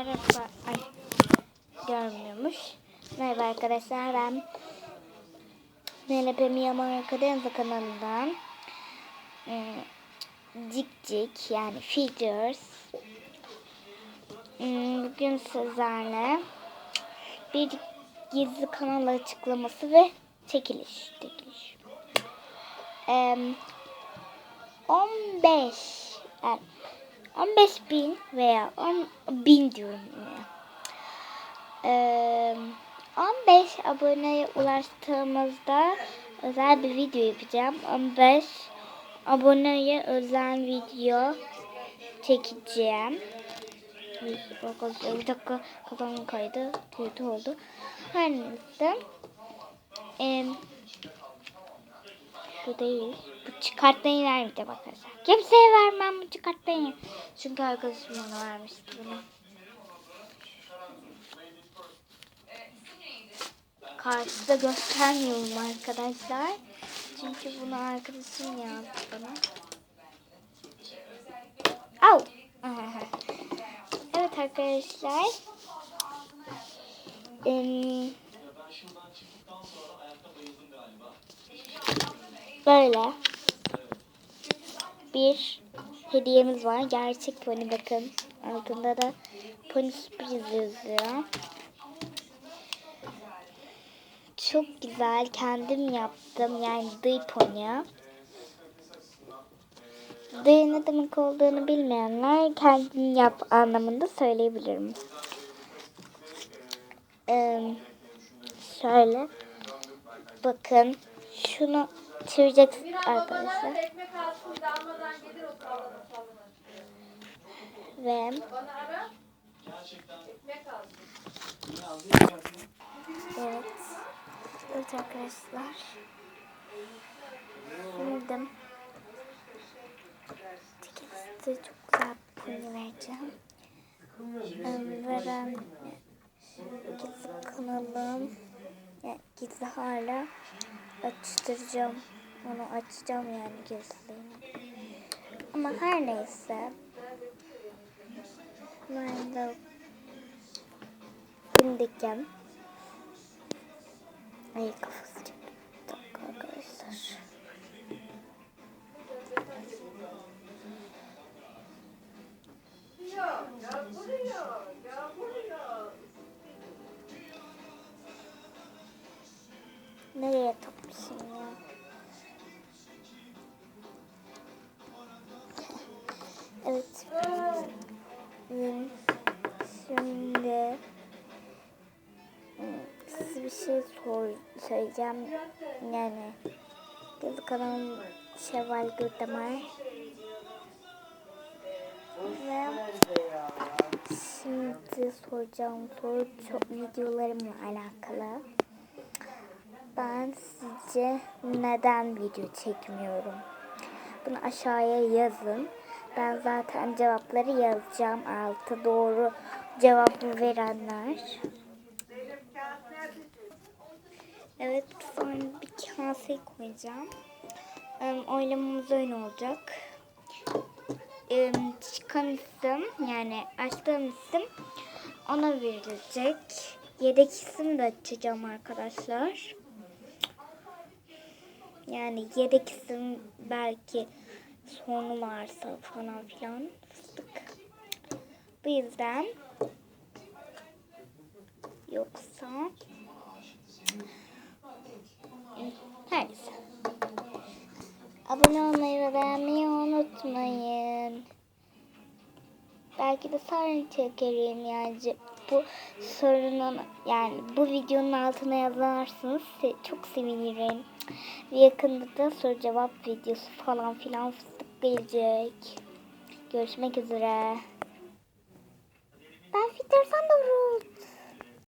Merhaba. Ay. Görmüyormuş. Merhaba arkadaşlar ben NLP Miyamar Kadenza kanalından e, Cik Cik yani Figures Hmm, Bugün sizlerle bir gizli kanal açıklaması ve çekiliş. çekiliş. Em, 15 yani 15 bin veya 10 bin diyorum ya. Ee, 15 aboneye ulaştığımızda özel bir video yapacağım. 15 aboneye özel video çekeceğim. Bir dakika kafam kaydı. Kötü oldu. Her neyse. Ee, şu değil. Çıkartmayı vermeyeceğim arkadaşlar. Kimseye vermem bu çıkartmayı. Çünkü arkadaşım bana vermişti bunu. Karşıda göstermiyorum arkadaşlar. Çünkü bunu arkadaşım yazdı bana. Au! Evet arkadaşlar. Ee, böyle bir hediyemiz var. Gerçek pony bakın. Altında da pony sürpriz yazıyor. Çok güzel. Kendim yaptım. Yani dıy pony. Dıy ne demek olduğunu bilmeyenler kendin yap anlamında söyleyebilirim. Ee, şöyle. Bakın. Şunu çevireceksin arkadaşlar. Ve evet. Evet arkadaşlar. Şimdi size çok güzel bir pony vereceğim. Ve ben gizli kanalım yani gizli hala açtıracağım. Onu açacağım yani gizliğini. Ama her neyse. Ben de bindikken. Ay kafası çıktı. Arkadaşlar. Nereye toplasın ya? Evet. Şimdi hmm, size bir şey sor, söyleyeceğim. Yani Gezi kanalım Şevval Gültemay. Ve şimdi soracağım soru çok videolarımla alakalı. Ben sizce neden video çekmiyorum? Bunu aşağıya yazın. Ben zaten cevapları yazacağım altı doğru cevabı verenler. Evet sonra bir kase koyacağım. Oylamamız öyle olacak. Çıkan isim yani açtığım isim ona verilecek. Yedek isim de açacağım arkadaşlar. Yani yedek isim belki sonu varsa falan filan fıstık. Bu yüzden yoksa her neyse. Abone olmayı ve beğenmeyi unutmayın. Belki de sonra çekerim yani bu sorunun yani bu videonun altına yazarsınız çok sevinirim. Yakında da soru cevap videosu falan filan fıstık gelecek. Görüşmek üzere. Ben Fitter Sandorut.